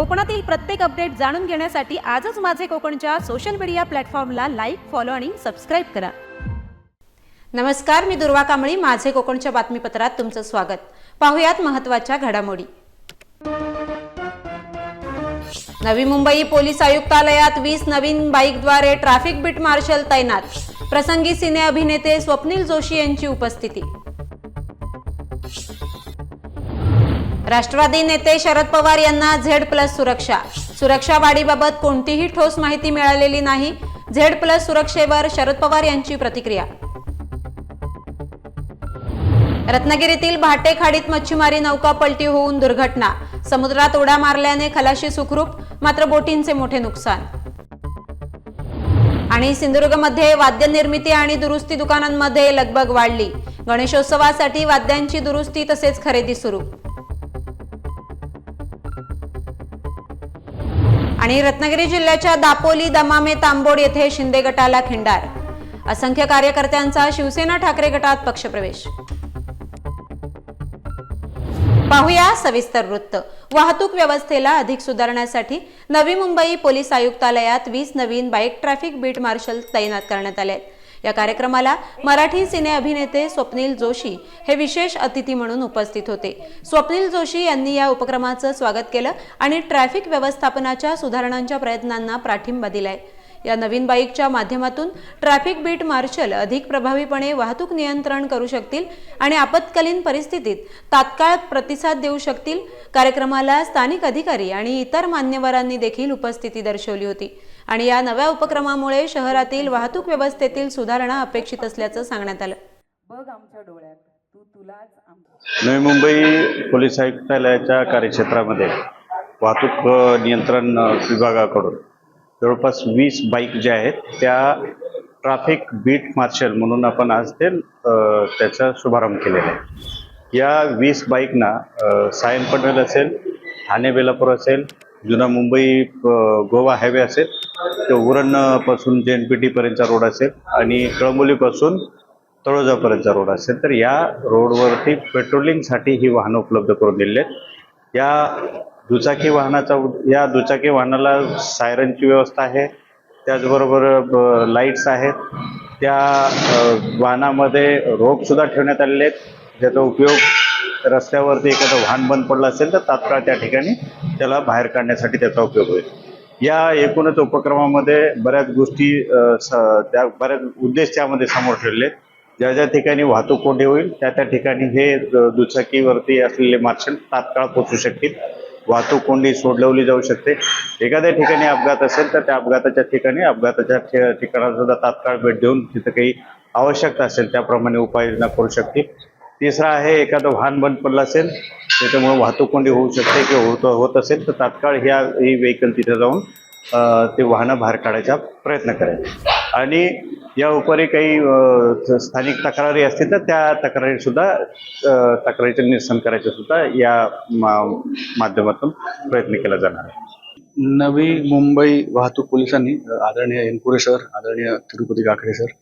कोकणातील प्रत्येक अपडेट जाणून घेण्यासाठी आजच माझे कोकणच्या सोशल मीडिया प्लॅटफॉर्मला लाईक फॉलो आणि सबस्क्राईब करा. नमस्कार मी दुर्वा कांबळी. माझे कोकणच्या बातमीपत्रात तुमचं स्वागत. पाहुयात महत्त्वाच्या घडामोडी. नवी मुंबई पोलीस आयुक्तालयात वीस नवीन बाईकद्वारे ट्रॅफिक बीट मार्शल तैनात. प्रसंगी सिने अभिनेते स्वप्नील जोशी यांची उपस्थिती. राष्ट्रवादी नेते शरद पवार यांना झेड प्लस सुरक्षा. सुरक्षा वाढीबाबत कोणतीही ठोस माहिती मिळालेली नाही. झेड प्लस सुरक्षेवर शरद पवार यांची प्रतिक्रिया. रत्नागिरीतील भाटे खाडीत मच्छीमारी नौका पलटी होऊन दुर्घटना. समुद्रात उडा मारल्याने खलाशी सुखरूप मात्र बोटींचे मोठे नुकसान. आणि सिंधुदुर्गमध्ये वाद्य निर्मिती आणि दुरुस्ती दुकानांमध्ये लगबग वाढली. गणेशोत्सवासाठी वाद्यांची दुरुस्ती तसेच खरेदी सुरू. आणि रत्नागिरी जिल्ह्याच्या दापोली दमामे तांबोड येथे शिंदे गटाला खिंडार. असंख्य कार्यकर्त्यांचा शिवसेना ठाकरे गटात पक्षप्रवेश. पाहूया सविस्तर वृत्त. वाहतूक व्यवस्थेला अधिक सुधारण्यासाठी नवी मुंबई पोलीस आयुक्तालयात वीस नवीन बाईक ट्रॅफिक बीट मार्शल तैनात करण्यात आले आहेत या कार्यक्रमाला मराठी सिने अभिनेते स्वप्नील जोशी हे विशेष अतिथी म्हणून उपस्थित होते. स्वप्नील जोशी यांनी या उपक्रमाचं स्वागत केलं आणि ट्रॅफिक व्यवस्थापनाच्या सुधारणांच्या प्रयत्नांना पाठिंबा दिलाय. या नवीन बाईकच्या माध्यमातून ट्रॅफिक बीट मार्शल अधिक प्रभावीपणे वाहतूक नियंत्रण करू शकतील आणि आपत्कालीन परिस्थितीत तात्काळ प्रतिसाद देऊ शकतील. कार्यक्रमाला स्थानिक अधिकारी आणि इतर मान्यवरांनी देखील उपस्थिती दर्शवली होती. आणि या नव्या उपक्रमामुळे शहरातील वाहतूक व्यवस्थेतील सुधारणा अपेक्षित असल्याचं सांगण्यात आलं. बघ आमच्या डोळ्यात. तू तुलाच नवी मुंबई पोलीस आयुक्तालयाच्या कार्यक्षेत्रामध्ये वाहतूक नियंत्रण विभागाकडून जवळपास वीस बाईक ज्या आहेत त्या ट्रॅफिक बीट मार्शल म्हणून आपण आज ते त्याचा शुभारंभ केलेला आहे. या वीस बाईकना सायन पनवेल असेल ठाणे बेलापूर असेल जुना मुंबई गोवा हायवे असेल ते उरणपासून जे एन पी टीपर्यंतचा रोड असेल आणि कळंबोलीपासून तळोजापर्यंतचा रोड असेल तर या रोडवरती पेट्रोलिंगसाठी ही वाहनं उपलब्ध करून दिलेली आहेत. या दुचाकी वाहनाचा उद- या दुचाकी वाहनाला सायरनची व्यवस्था आहे. त्याचबरोबर लाईट्स आहेत. त्या वाहनामध्ये रोपसुद्धा ठेवण्यात आलेले आहेत. ज्याचा उपयोग रस्त्यावरती एखादं वाहन बंद पडलं असेल तर तात्काळ त्या ठिकाणी त्याला बाहेर काढण्यासाठी त्याचा उपयोग होईल. या एकूणच उपक्रमामध्ये बऱ्याच गोष्टी स- त्या बऱ्याच उद्देश त्यामध्ये समोर ठेवले आहेत. ज्या ज्या ठिकाणी वाहतूक कोंडी होईल त्या त्या ठिकाणी हे दुचाकीवरती असलेले मार्शल तात्काळ पोचू शकतील. वाहतूक कोंडी सोडवली जाऊ शकते. एखाद्या ठिकाणी अपघात असेल तर त्या अपघाताच्या ठिकाणी अपघाताच्या ठि- ठिकाणाला सुद्धा तात्काळ भेट देऊन तिथं काही आवश्यकता असेल त्याप्रमाणे उपाययोजना करू शकतील. तिसरा आहे एखादं वाहन बंद पडलं असेल त्याच्यामुळे वाहतूक कोंडी होऊ शकते किंवा होत होत असेल तर तात्काळ ह्या ही व्हेकल तिथे जाऊन ते वाहनं बाहेर काढायचा प्रयत्न करेल आणि या उपरी काही स्थानिक तक्रारी असतील तर त्या तक्रारी सुद्धा अ, निरसन करायचे सुद्धा या मा- माध्यमातून प्रयत्न केला जाणार आहे. नवी मुंबई वाहतूक पोलिसांनी आदरणीय एनपुरे सर आदरणीय तिरुपती काकडे सर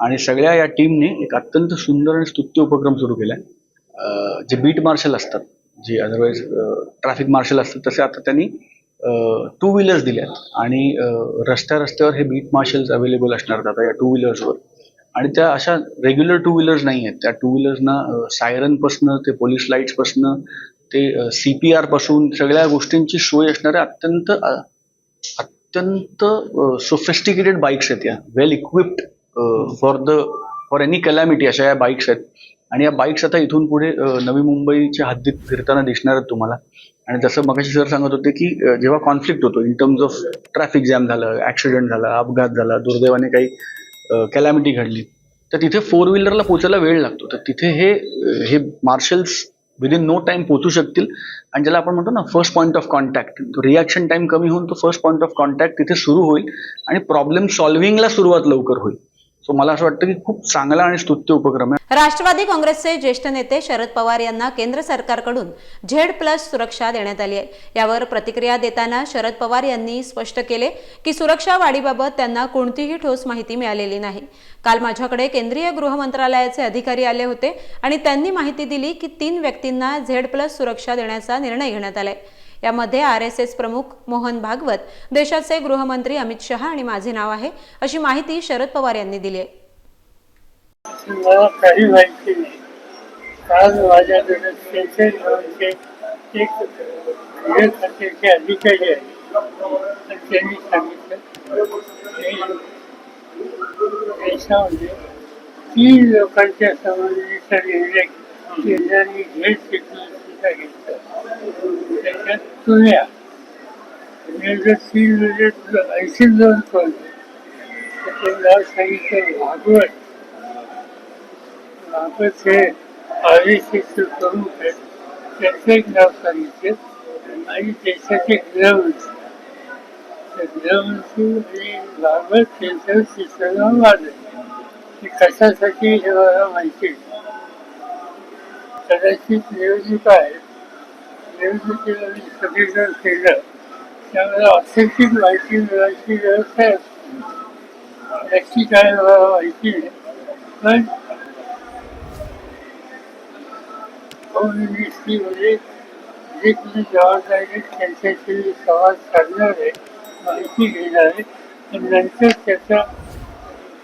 आणि सगळ्या या टीमने एक अत्यंत सुंदर आणि स्तुत्य उपक्रम सुरू केला आहे जे बीट मार्शल असतात जे अदरवाईज ट्रॅफिक मार्शल असतात तसे आता त्यांनी टू व्हीलर्स दिल्यात. आणि रस्त्या रस्त्यावर हे बीट मार्शल्स अवेलेबल असणार आता या टू व्हीलर्सवर आणि त्या अशा रेग्युलर टू व्हीलर्स नाही आहेत. त्या टू व्हीलर्सना सायरनपासनं ते पोलीस लाईट्सपासनं ते सी पी आरपासून सगळ्या गोष्टींची सोय असणाऱ्या अत्यंत अत्यंत सोफिस्टिकेटेड बाईक्स आहेत या. Well equipped for the for any calamity अशा या बाईक्स आहेत. आणि या बाईक्स आता इथून पुढे नवी मुंबईच्या हद्दीत फिरताना दिसणार आहेत तुम्हाला. आणि जसं मगाशी सर सांगत होते की जेव्हा कॉन्फ्लिक्ट होतो in terms of traffic jam झालं ॲक्सिडेंट झाला अपघात झाला दुर्दैवाने काही कॅलॅमिटी घडली तर तिथे फोर व्हीलरला पोचायला वेळ लागतो. तर तिथे हे हे मार्शल्स विदिन नो टाइम पोचू शकतील. आणि ज्याला आपण म्हणतो ना फर्स्ट पॉईंट ऑफ कॉन्टॅक्ट तो रिॲक्शन टाइम कमी होऊन तो फर्स्ट पॉईंट ऑफ कॉन्टॅक्ट तिथे सुरू होईल आणि प्रॉब्लेम सॉल्व्हिंगला सुरुवात लवकर होईल. सो मला असं वाटतं की खूप चांगला आणि स्तुत्य उपक्रम आहे. राष्ट्रवादी काँग्रेसचे ज्येष्ठ नेते शरद पवार यांना केंद्र सरकारकडून झेड प्लस सुरक्षा देण्यात आली आहे. यावर प्रतिक्रिया देताना शरद पवार यांनी स्पष्ट केले की सुरक्षा वाढीबाबत त्यांना कोणतीही ठोस माहिती मिळालेली नाही. काल माझ्याकडे केंद्रीय गृह मंत्रालयाचे अधिकारी आले होते आणि त्यांनी माहिती दिली की तीन व्यक्तींना झेड प्लस सुरक्षा देण्याचा निर्णय घेण्यात आलाय. यामध्ये आर एस एस प्रमुख मोहन भागवत देशाचे गृहमंत्री अमित शहा आणि माझे नाव आहे अशी माहिती शरद पवार यांनी दिली आहे. मला काही माहिती नाही. आज माझ्याकडे एक गृह खात्याचे अधिकारी त्यांनी सांगितलं. देशामध्ये तीन लोकांच्या संबंधीचा निर्णय केंद्राने घेतला. त्याच्यात तुल्या जर तीन म्हणजे ऐंशी दोन त्याचे सांगितलं भागवत हे प्रमुख आहेत एक नाव सांगितले आणि देशाचे गृहमंत्री त्या आणि भागवत त्यांचं ते कशासाठी हे मला माहिती कदाचित नियोजित आहे निवडणुकीला मी सगळीकडे केलं. त्यामुळे ऑथेंटिक माहिती मिळायची व्यवस्था असते नक्की काय मला माहिती पण होम मिनिस्ट्रीमध्ये म्हणजे जे तुम्ही जबाबदारी त्यांच्याशी संवाद साधणार आहे माहिती घेणार आहे. आणि नंतर त्याचा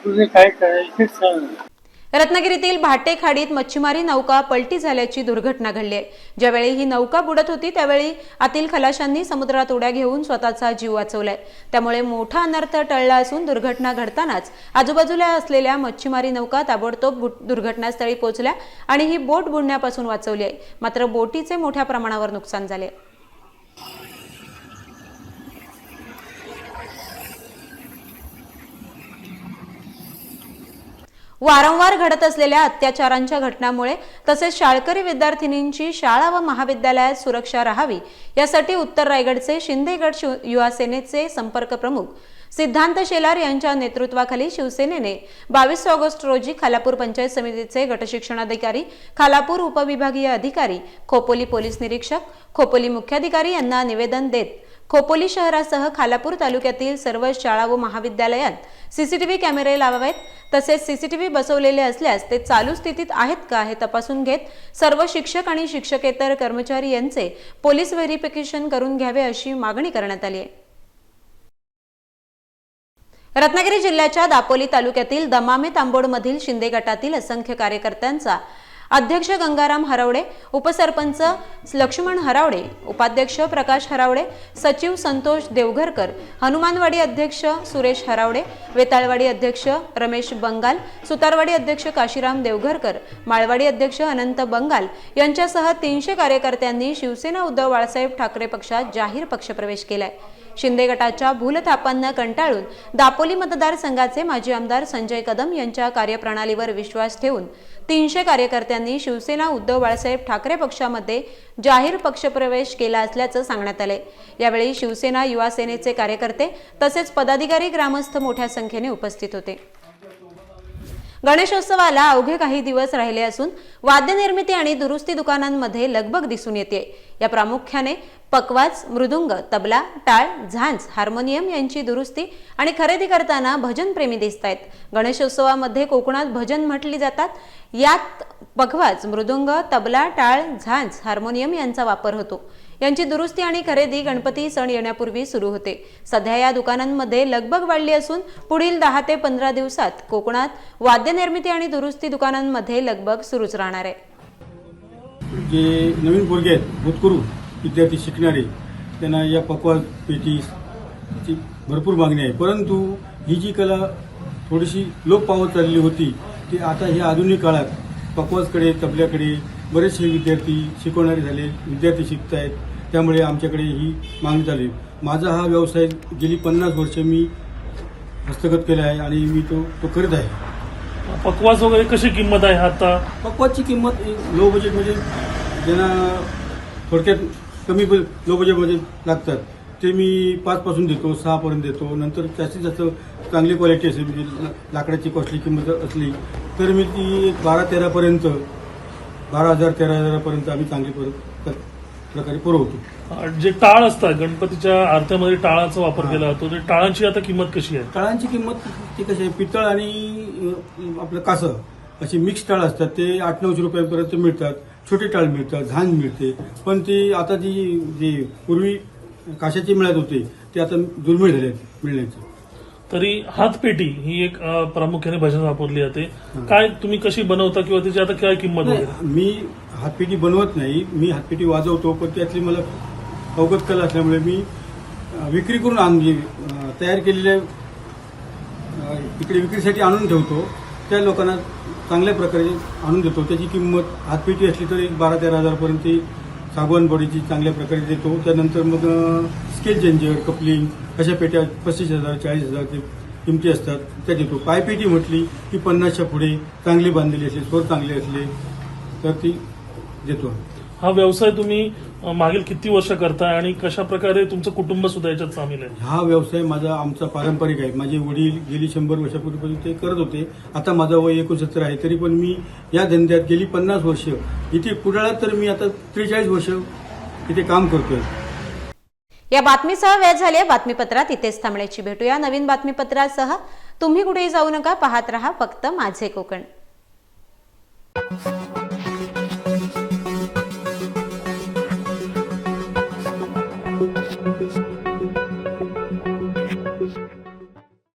पुढे काय करायचं सांगणार. रत्नागिरीतील भाटे खाडीत मच्छीमारी नौका पलटी झाल्याची दुर्घटना घडली आहे. ज्यावेळी ही नौका बुडत होती त्यावेळी आतील खलाशांनी समुद्रात उड्या घेऊन स्वतःचा जीव वाचवलाय. त्यामुळे मोठा अनर्थ टळला असून दुर्घटना घडतानाच आजूबाजूला असलेल्या मच्छीमारी नौका ताबडतोब दुर्घटनास्थळी पोहोचल्या आणि ही बोट बुडण्यापासून वाचवली आहे. मात्र बोटीचे मोठ्या प्रमाणावर नुकसान झाले वारंवार घडत असलेल्या अत्याचारांच्या घटनांमुळे तसेच शाळकरी विद्यार्थिनींची शाळा व महाविद्यालयात सुरक्षा राहावी यासाठी उत्तर रायगडचे शिंदेगड शिव युवा सेनेचे संपर्क प्रमुख सिद्धांत शेलार यांच्या नेतृत्वाखाली शिवसेनेने बावीस ऑगस्ट रोजी खालापूर पंचायत समितीचे गटशिक्षणाधिकारी खालापूर उपविभागीय अधिकारी खोपोली पोलीस निरीक्षक खोपोली मुख्याधिकारी यांना निवेदन देत खोपोली शहरासह खालापूर तालुक्यातील सर्व शाळा व महाविद्यालयात सीसीटीव्ही कॅमेरे लावावेत. तसेच सीसीटीव्ही बसवलेले असल्यास ते चालू स्थितीत आहेत का हे तपासून घेत सर्व शिक्षक आणि शिक्षकेतर कर्मचारी यांचे पोलीस व्हेरिफिकेशन करून घ्यावे अशी मागणी करण्यात आली आहे. रत्नागिरी जिल्ह्याच्या दापोली तालुक्यातील दमामे तांबोडमधील शिंदे गटातील असंख्य कार्यकर्त्यांचा अध्यक्ष गंगाराम हरवडे उपसरपंच लक्ष्मण हरावडे उपाध्यक्ष प्रकाश हरावडे सचिव संतोष देवघरकर हनुमानवाडी अध्यक्ष सुरेश हरावडे वेताळवाडी अध्यक्ष रमेश बंगाल सुतारवाडी अध्यक्ष काशीराम देवघरकर माळवाडी अध्यक्ष अनंत बंगाल यांच्यासह तीनशे कार्यकर्त्यांनी शिवसेना उद्धव बाळासाहेब ठाकरे पक्षात जाहीर पक्षप्रवेश केलाय. शिंदे गटाच्या भूलथापांना कंटाळून दापोली मतदारसंघाचे माजी आमदार संजय कदम यांच्या कार्यप्रणालीवर विश्वास ठेवून तीनशे कार्यकर्त्यांनी शिवसेना उद्धव बाळासाहेब ठाकरे पक्षामध्ये जाहीर पक्षप्रवेश केला असल्याचं सांगण्यात आले यावेळी शिवसेना युवा सेनेचे कार्यकर्ते तसेच पदाधिकारी ग्रामस्थ मोठ्या संख्येने उपस्थित होते. गणेशोत्सवाला अवघे काही दिवस राहिले असून वाद्यनिर्मिती आणि दुरुस्ती दुकानांमध्ये लगबग दिसून येते. या प्रामुख्याने पकवाज मृदुंग तबला टाळ झांज हार्मोनियम यांची दुरुस्ती आणि खरेदी करताना भजन प्रेमी दिसत आहेत. गणेशोत्सवामध्ये कोकणात भजन म्हटली जातात. यात पखवाज मृदुंग तबला टाळ झांज हार्मोनियम यांचा वापर होतो. यांची दुरुस्ती आणि खरेदी गणपती सण येण्यापूर्वी सुरू होते. सध्या या दुकानांमध्ये लगबग वाढली असून पुढील दहा ते पंधरा दिवसात कोकणात वाद्यनिर्मिती आणि दुरुस्ती दुकानांमध्ये लगबग सुरूच राहणार आहे. जे नवीन पोरगे आहेत भूतकुरू विद्यार्थी शिकणारे त्यांना या पकवाज पेटीची भरपूर मागणी आहे. परंतु ही जी कला थोडीशी लोप पावत चालली होती ती आता ह्या आधुनिक काळात पकवाजकडे तबल्याकडे बरेचसे विद्यार्थी शिकवणारे झाले विद्यार्थी शिकत आहेत त्यामुळे आमच्याकडे ही मागणी झाली. माझा हा व्यवसाय गेली पन्नास वर्ष मी हस्तगत केला आहे आणि मी तो तो करत आहे. पकवास वगैरे कशी किंमत आहे आता? पकवाजची किंमत लो बजेटमध्ये ज्यांना थोडक्यात कमी लो बजेटमध्ये लागतात ते मी पाचपासून देतो सहापर्यंत देतो. नंतर जास्तीत जास्त चांगली क्वालिटी असेल म्हणजे लाकडाची कॉस्टली किंमत असली तर मी ती एक बारा तेरापर्यंत बारा हजार तेरा हजारापर्यंत आम्ही चांगली पर- प्रकारे पुरवतो. जे टाळ असतात गणपतीच्या आरत्यामध्ये टाळाचा वापर केला जातो ते टाळांची आता किंमत कशी आहे? टाळांची किंमत ती कशी आहे? पितळ आणि अ, आपलं कासं अशी मिक्स टाळ असतात. ते आठ नऊशे रुपयांपर्यंत मिळतात. छोटे टाळ मिळतात झांज मिळते. पण ती आता ती जी पूर्वी काशाची मिळत होते ते आता दुर्मिळ झाले मिळण्याची. तरी हातपेटी ही एक प्रामुख्याने भाषेत वापरली जाते. काय तुम्ही कशी बनवता किंवा त्याची आता काय किंमत वगैरे? मी हातपेटी बनवत नाही. मी हातपेटी वाजवतो पण त्यातली मला अवगत कला असल्यामुळे मी विक्री करून आण जे, अ, तयार केलेल्या अ, इकडे विक्रीसाठी आणून ठेवतो. त्या लोकांना चांगल्या प्रकारे आणून देतो. त्याची किंमत हातपेटी असली तर एक बारा तेरा हजारपर्यंत सागवान बॉडीची चांगल्या प्रकारे देतो. त्यानंतर मग स्केल चेंजर कपलिंग अशा पेट्या पस्तीस हजार चाळीस हजार ते किमती असतात त्या देतो. पायपेटी म्हटली की पन्नासच्या पुढे चांगली बांधलेली असली स्वर चांगले असले तर ती देतो. हा व्यवसाय तुम्ही मागील किती वर्ष करताय आणि कशा प्रकारे तुमचं कुटुंब सुद्धा याच्यात सामील आहे? हा व्यवसाय माझा आमचा पारंपरिक आहे. माझे वडील गेली शंभर वर्षापूर्वीपासून ते करत होते. आता माझं वय एकोणसत्तर आहे. तरी पण मी या धंद्यात गेली पन्नास वर्ष. इथे कुडाळात तर मी आता त्रेचाळीस वर्ष इथे काम करतोय. या बातमीसह वेळ झाली बातमीपत्रात इथेच थांबण्याची भेटूया. नवीन बातमीपत्रासह तुम्ही कुठेही जाऊ नका. पाहत रहा फक्त माझे कोकण.